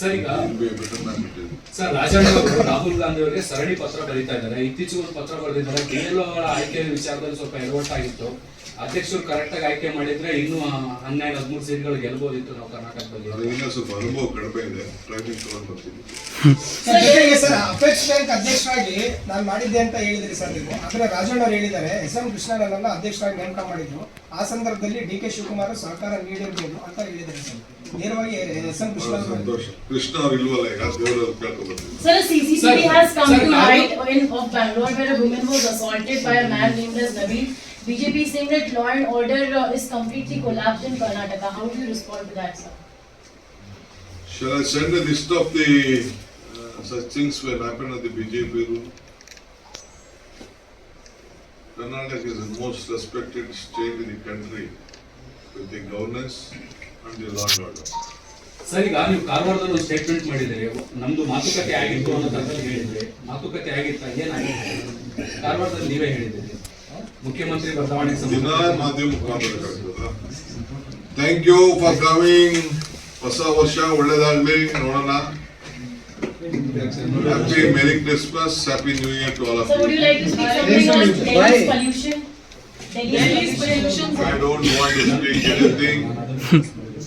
Sir ಈಗ sir Rajanna ಅವರು ರಾಹುಲ್ ಗಾಂಧಿ ಅವರಿಗೆ ಸರಣಿ ಪತ್ರ ಬರೀತಾ ಇದ್ದಾರೆ. ಇತ್ತೀಚೆಗೆ ಒಂದು ಪತ್ರ ಬರೆದಿದ್ದಾರೆ. ಡಿಎಲ್ಒ ಅವರ ಆಯ್ಕೆ ವಿಚಾರದಲ್ಲಿ ಸ್ವಲ್ಪ ಎಡವಟ್ಟಾಗಿತ್ತು. ಅಧ್ಯಕ್ಷರು ಕರೆಕ್ಟ್ ಆಗಿ ಆಯ್ಕೆ ಮಾಡಿದ್ರೆ ಇನ್ನೂ ಹನ್ನೆರಡು ಹದಿಮೂರು ಸೀಟ್ಗಳು ಗೆಲ್ಬೋದಿತ್ತು ನಾವು ಕರ್ನಾಟಕದಲ್ಲಿ ಸ್ವಲ್ಪ ಅನುಭವ ಕಡಿಮೆ ಇದೆ. ಸರ್ ಜೊತೆಗೆ ಸರ್ ಅಪೇಕ್ಷ ಬ್ಯಾಂಕ್ ಅಧ್ಯಕ್ಷರಾಗಿ ನಾನು ಮಾಡಿದ್ದೆ ಅಂತ ಹೇಳಿದ್ರಿ ಸರ್ ನೀವು. ಆದ್ರೆ ರಾಜಣ್ಣ ಅವರು ಹೇಳಿದ್ದಾರೆ. ಎಸ್. ಎಂ. ಕೃಷ್ಣನನ್ನ ಅಧ್ಯಕ್ಷರಾಗಿ ನೇಮಕ ಮಾಡಿದ್ರು. ಆ ಸಂದರ್ಭದಲ್ಲಿ ಡಿ ಕೆ ಶಿವಕುಮಾರ್ ಸಹಕಾರ ನೀಡಿರ್ಬೋದು ಅಂತ ಹೇಳಿದ್ದಾರೆ sir. ನೇರವಾಗಿ ಎಸ್ ಎಂ ಕೃಷ್ಣ ಬಹಳ ಅವರು ಸಂತೋಷ ಕೃಷ್ಣ ಅವ್ರು ಇಲ್ವಲ್ಲ ಈಗ ದೇವರಲ್ಲಿ ಕೇಳ್ಕೊಂಡು ಬರ್ತೀನಿ Sir, a CCTV Sir, has come sir, to now- light in of Bangalore where a woman was assaulted by a man named as Naveen. BJP is saying that law and order uh, is completely collapsed in Karnataka. How do you respond to that, sir? Shall I send a list of the uh, such things when happen at the BJP rule? Karnataka is the most respected state in the country with the governance sir ಈಗ ನೀವು ಕಾರವಾರದಲ್ಲಿ ಒಂದು statement ಮಾಡಿದರೆ ನಮ್ದು ಮಾತುಕತೆ ಆಗಿತ್ತು ಅನ್ನೋ ತರದಲ್ಲಿ ಹೇಳಿದ್ರೆ. ಮಾತುಕತೆ ಆಗಿತ್ತ ಏನಾಗಿತ್ತು? ಕಾರವಾರದಲ್ಲಿ ನೀವೇ ಹೇಳಿದ್ರಿ. ಮುಖ್ಯಮಂತ್ರಿ ಬದಲಾವಣೆ ಥ್ಯಾಂಕ್ ಯು ಫಾರ್ ಕಮಿಂಗ್ ಹೊಸ ವರ್ಷ ಒಳ್ಳೇದಾಗ್ಲಿ. ನೋಡೋಣ. Happy merry Christmas happy new year to all of you I don't want to speak something